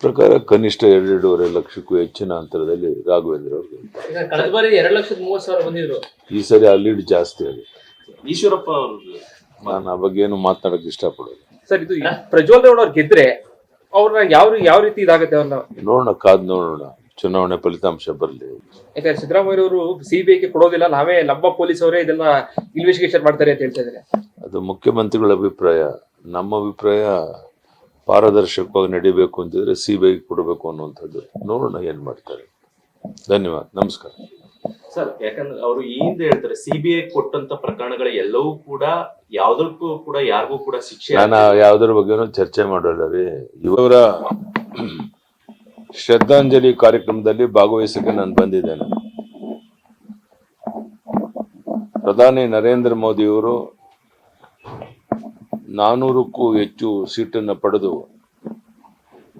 ಪ್ರಕಾರ ಕನಿಷ್ಠ ಎರಡೆರಡೂವರೆ ಲಕ್ಷಕ್ಕೂ ಹೆಚ್ಚಿನ ಅಂತರದಲ್ಲಿ ರಾಘವೇಂದ್ರ ಅವರು ಈಗ ಕಳೆದ ಬಾರಿ ಎರಡ್ ಲಕ್ಷದ ಮೂವತ್ ಸಾವಿರ ಬಂದಿದ್ರು. ಈ ಸರಿ ಆ ಲೀಡ್ ಜಾಸ್ತಿ ಆಗಿದೆ. ಈಶ್ವರಪ್ಪ ಅವ್ರದ್ದು ನಾನು ಆ ಬಗ್ಗೆ ಏನು ಮಾತನಾಡಕ್ ಇಷ್ಟಪಡೋದು ಸರ್ ಇದು ಪ್ರಜ್ವಲ್ ರೇವಣ್ಣ ಅವ್ರು ಗೆದ್ರೆ ಅವ್ರನ್ನ ಯಾವ ಯಾವ ರೀತಿ ಇದಾಗುತ್ತೆ ಅವ್ರನ್ನ? ನೋಡೋಣ ಕಾದ್ ನೋಡೋಣ. ಚುನಾವಣೆ ಫಲಿತಾಂಶ ಬರಲಿ. ಯಾಕಂದ್ರೆ ಸಿದ್ದರಾಮಯ್ಯ ಅವರು ಸಿಬಿಐಗೆ ಕೊಡೋದಿಲ್ಲ. ನಾವೇ ನಮ್ಮ ಪೊಲೀಸ್ ಅವರೇ ಇದೆಲ್ಲ ಇನ್ವೆಸ್ಟಿಗೇಷನ್ ಮಾಡ್ತಾರೆ ಅಂತ ಹೇಳ್ತಾ ಇದ್ದಾರೆ. ಅದು ಮುಖ್ಯಮಂತ್ರಿಗಳ ಅಭಿಪ್ರಾಯ. ನಮ್ಮ ಅಭಿಪ್ರಾಯ ಪಾರದರ್ಶಕವಾಗಿ ನಡಿಬೇಕು ಅಂತಿದ್ರೆ ಸಿ ಬಿ ಐ ಕೊಡಬೇಕು ಅನ್ನುವಂಥದ್ದು. ನೋಡೋಣ ಏನ್ ಮಾಡ್ತಾರೆ. ಧನ್ಯವಾದ. ನಮಸ್ಕಾರ. ಸರ್ ಯಾಕಂದ್ರೆ ಅವರು ಈ ಹಿಂದೆ ಹೇಳ್ತಾರೆ ಸಿಬಿಐ ಕೊಟ್ಟಂತ ಪ್ರಕರಣಗಳ ಎಲ್ಲವೂ ಕೂಡ ಯಾವ್ದಕ್ಕೂ ಕೂಡ ಯಾರಿಗೂ ಕೂಡ ಶಿಕ್ಷೆ ನಾನು ಯಾವ್ದ್ರ ಬಗ್ಗೆನೂ ಚರ್ಚೆ ಮಾಡೋಲ್ಲ ರೀ. ಇವರ ಶ್ರದ್ಧಾಂಜಲಿ ಕಾರ್ಯಕ್ರಮದಲ್ಲಿ ಭಾಗವಹಿಸಕ್ಕೆ ನಾನು ಬಂದಿದ್ದೇನೆ. ಪ್ರಧಾನಿ ನರೇಂದ್ರ ಮೋದಿಯವರು ನಾನೂರಕ್ಕೂ ಹೆಚ್ಚು ಸೀಟನ್ನು ಪಡೆದು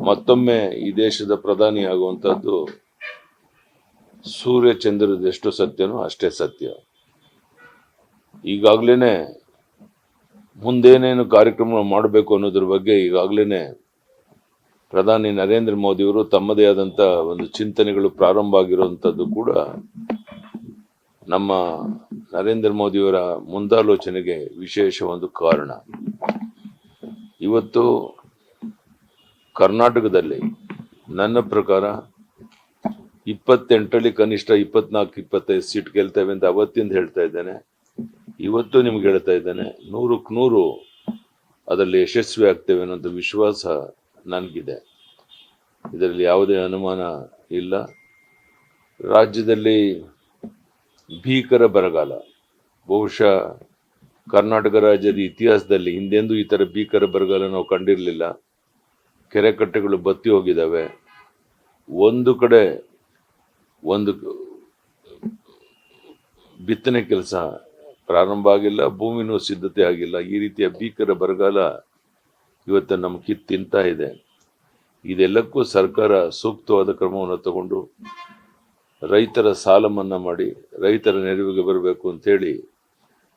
ಮತ್ತೊಮ್ಮೆ ಈ ದೇಶದ ಪ್ರಧಾನಿ ಆಗುವಂಥದ್ದು ಸೂರ್ಯ ಚಂದ್ರದ ಎಷ್ಟು ಸತ್ಯನೋ ಅಷ್ಟೇ ಸತ್ಯ. ಈಗಾಗಲೇ ಮುಂದೇನೇನು ಕಾರ್ಯಕ್ರಮ ಮಾಡಬೇಕು ಅನ್ನೋದ್ರ ಬಗ್ಗೆ ಈಗಾಗಲೇ ಪ್ರಧಾನಿ ನರೇಂದ್ರ ಮೋದಿಯವರು ತಮ್ಮದೇ ಆದಂಥ ಒಂದು ಚಿಂತನೆಗಳು ಪ್ರಾರಂಭ ಆಗಿರುವಂಥದ್ದು ಕೂಡ ನಮ್ಮ ನರೇಂದ್ರ ಮೋದಿಯವರ ಮುಂದಾಲೋಚನೆಗೆ ವಿಶೇಷ ಒಂದು ಕಾರಣ. ಇವತ್ತು ಕರ್ನಾಟಕದಲ್ಲಿ ನನ್ನ ಪ್ರಕಾರ ಇಪ್ಪತ್ತೆಂಟರಲ್ಲಿ ಕನಿಷ್ಠ ಇಪ್ಪತ್ನಾಲ್ಕು, ಇಪ್ಪತ್ತೈದು ಸೀಟ್ ಗೆಲ್ತೇವೆ ಅಂತ ಅವತ್ತಿಂದ ಹೇಳ್ತಾ ಇದ್ದೇನೆ. ಇವತ್ತು ನಿಮ್ಗೆ ಹೇಳ್ತಾ ಇದ್ದೇನೆ, ನೂರಕ್ಕೆ ನೂರು ಅದರಲ್ಲಿ ಯಶಸ್ವಿ ಆಗ್ತೇವೆ ಅನ್ನೋಂಥ ವಿಶ್ವಾಸ ನನಗಿದೆ. ಇದರಲ್ಲಿ ಯಾವುದೇ ಅನುಮಾನ ಇಲ್ಲ. ರಾಜ್ಯದಲ್ಲಿ ಭೀಕರ ಬರಗಾಲ, ಬಹುಶಃ ಕರ್ನಾಟಕ ರಾಜ್ಯದ ಇತಿಹಾಸದಲ್ಲಿ ಹಿಂದೆಂದೂ ಈ ಥರ ಭೀಕರ ಬರಗಾಲ ನಾವು ಕಂಡಿರಲಿಲ್ಲ. ಕೆರೆ ಕಟ್ಟೆಗಳು ಬತ್ತಿ ಹೋಗಿದ್ದಾವೆ ಒಂದು ಕಡೆ ಒಂದು ಬಿತ್ತನೆ ಕೆಲಸ ಪ್ರಾರಂಭ ಆಗಿಲ್ಲ, ಭೂಮಿನೂ ಸಿದ್ಧತೆ ಆಗಿಲ್ಲ. ಈ ರೀತಿಯ ಭೀಕರ ಬರಗಾಲ ಇವತ್ತು ನಮ್ಮ ಕಿತ್ತು ತಿಂತಾ ಇದೆ. ಇದೆಲ್ಲಕ್ಕೂ ಸರ್ಕಾರ ಸೂಕ್ತವಾದ ಕ್ರಮವನ್ನು ತಗೊಂಡು ರೈತರ ಸಾಲ ಮನ್ನಾ ಮಾಡಿ ರೈತರ ನೆರವಿಗೆ ಬರಬೇಕು ಅಂತೇಳಿ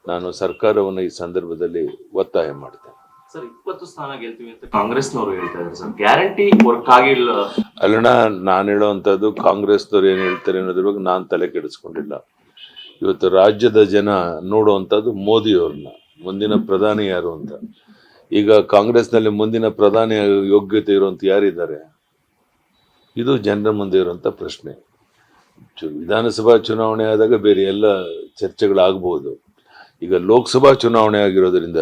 ನಾನು ಸರ್ಕಾರವನ್ನು ಈ ಸಂದರ್ಭದಲ್ಲಿ ಒತ್ತಾಯ ಮಾಡ್ತೇನೆ. ಸರ್ ಇಪ್ಪತ್ತು ಸ್ಥಾನ ಗೆಲ್ತೀವಿ ಅಂತ ಕಾಂಗ್ರೆಸ್ನವರು ಹೇಳ್ತಾ ಇದ್ದಾರೆ. ಸರ್ ಗ್ಯಾರಂಟಿ ವರ್ಕ್ ಆಗಿಲ್ಲ. ಅಲ್ಲಣ್ಣ ನಾನು ಹೇಳೋವಂಥದ್ದು ಕಾಂಗ್ರೆಸ್ನವ್ರು ಏನು ಹೇಳ್ತಾರೆ ಅನ್ನೋದ್ರ ಬಗ್ಗೆ ನಾನು ತಲೆ ಕೆಡಿಸ್ಕೊಂಡಿಲ್ಲ. ಇವತ್ತು ರಾಜ್ಯದ ಜನ ನೋಡುವಂಥದ್ದು ಮೋದಿಯವ್ರನ್ನ ಮುಂದಿನ ಪ್ರಧಾನಿ ಯಾರು ಅಂತ. ಈಗ ಕಾಂಗ್ರೆಸ್ನಲ್ಲಿ ಮುಂದಿನ ಪ್ರಧಾನಿ ಯೋಗ್ಯತೆ ಇರುವಂತ ಯಾರಿದ್ದಾರೆ? ಇದು ಜನರ ಮುಂದೆ ಇರುವಂಥ ಪ್ರಶ್ನೆ. ಚು- ವಿಧಾನಸಭಾ ಚುನಾವಣೆ ಆದಾಗ ಬೇರೆ ಎಲ್ಲ ಚರ್ಚೆಗಳಾಗಬಹುದು ಈಗ ಲೋಕಸಭಾ ಚುನಾವಣೆ ಆಗಿರೋದ್ರಿಂದ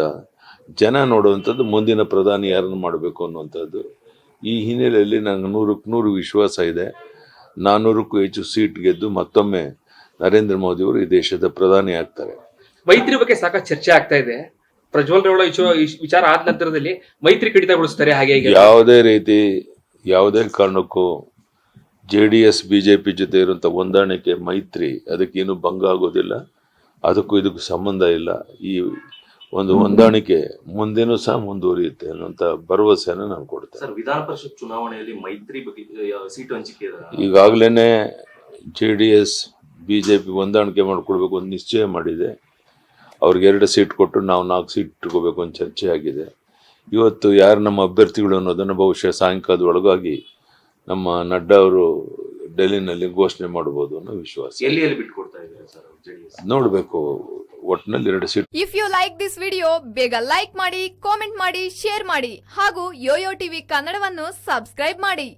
ಜನ ನೋಡುವಂಥದ್ದು ಮುಂದಿನ ಪ್ರಧಾನಿ ಯಾರನ್ನು ಮಾಡಬೇಕು ಅನ್ನುವಂಥದ್ದು. ಈ ಹಿನ್ನೆಲೆಯಲ್ಲಿ ನನಗೆ ನೂರಕ್ಕೆ ನೂರು ವಿಶ್ವಾಸ ಇದೆ. ನಾನ್ನೂರಕ್ಕೂ ಹೆಚ್ಚು ಸೀಟ್ ಗೆದ್ದು ಮತ್ತೊಮ್ಮೆ ನರೇಂದ್ರ ಮೋದಿ ಅವರು ಈ ದೇಶದ ಪ್ರಧಾನಿ ಆಗ್ತಾರೆ. ಮೈತ್ರಿ ಬಗ್ಗೆ ಸಾಕಷ್ಟು ಚರ್ಚೆ ಆಗ್ತಾ ಇದೆ. ಪ್ರಜ್ವಲ್ ರೇವಳ ವಿಚಾರ- ಆದ ನಂತರದಲ್ಲಿ ಮೈತ್ರಿ ಕಡಿತಗೊಳಿಸ್ತಾರೆ ಹಾಗೆ ಯಾವುದೇ ರೀತಿ ಯಾವುದೇ ಕಾರಣಕ್ಕೂ J D S B J P ಜೊತೆ ಇರುವಂತ ಹೊಂದಾಣಿಕೆ ಮೈತ್ರಿ ಅದಕ್ಕೇನು ಭಂಗ ಆಗೋದಿಲ್ಲ. ಅದಕ್ಕೂ ಇದಕ್ಕೂ ಸಂಬಂಧ ಇಲ್ಲ. ಈ ಒಂದು ಹೊಂದಾಣಿಕೆ ಮುಂದೇನೂ ಸಹ ಮುಂದುವರಿಯುತ್ತೆ ಅನ್ನುವಂಥ ಭರವಸೆಯನ್ನು ನಾನು ಕೊಡ್ತೇನೆ ಸರ್ ವಿಧಾನ ಪರಿಷತ್ ಚುನಾವಣೆಯಲ್ಲಿ ಮೈತ್ರಿ ಬಗ್ಗೆ ಸೀಟು ಹಂಚಿಕೆ. ಈಗಾಗಲೇ J D S B J P ಹೊಂದಾಣಿಕೆ ಮಾಡಿಕೊಳ್ಬೇಕು ಅಂತ ನಿಶ್ಚಯ ಮಾಡಿದೆ. ಅವ್ರಿಗೆ ಎರಡು ಸೀಟ್ ಕೊಟ್ಟು ನಾವು ನಾಲ್ಕು ಸೀಟ್ ಇಟ್ಕೋಬೇಕು ಅಂತ ಚರ್ಚೆ ಆಗಿದೆ. ಇವತ್ತು ಯಾರು ನಮ್ಮ ಅಭ್ಯರ್ಥಿಗಳು ಅನ್ನೋದನ್ನು ಬಹುಶಃ ಸಾಯಂಕಾಲದ ಒಳಗಾಗಿ ನಮ್ಮ ನಡ್ಡಾ ಅವರು ಡೆಲ್ಲಿನಲ್ಲಿ ಘೋಷಣೆ ಮಾಡಬಹುದು ಅನ್ನೋ ವಿಶ್ವಾಸ. ಎಲ್ಲಿ ಎಲ್ಲಿ ಬಿಟ್ಕೊಡ್ತಾ ಇದ್ದಾರೆ ಸರ್ ಜೆಡಿಎಸ್? ನೋಡಬೇಕು ಒಟ್ಟಿನಲ್ಲಿ ಎರಡು seat. If you like this video ಬೇಗ ಲೈಕ್ ಮಾಡಿ ಕಾಮೆಂಟ್ ಮಾಡಿ ಶೇರ್ ಮಾಡಿ ಹಾಗೂ ಯೋಯೋ ಟಿವಿ ಕನ್ನಡವನ್ನು ಸಬ್ಸ್ಕ್ರೈಬ್ ಮಾಡಿ.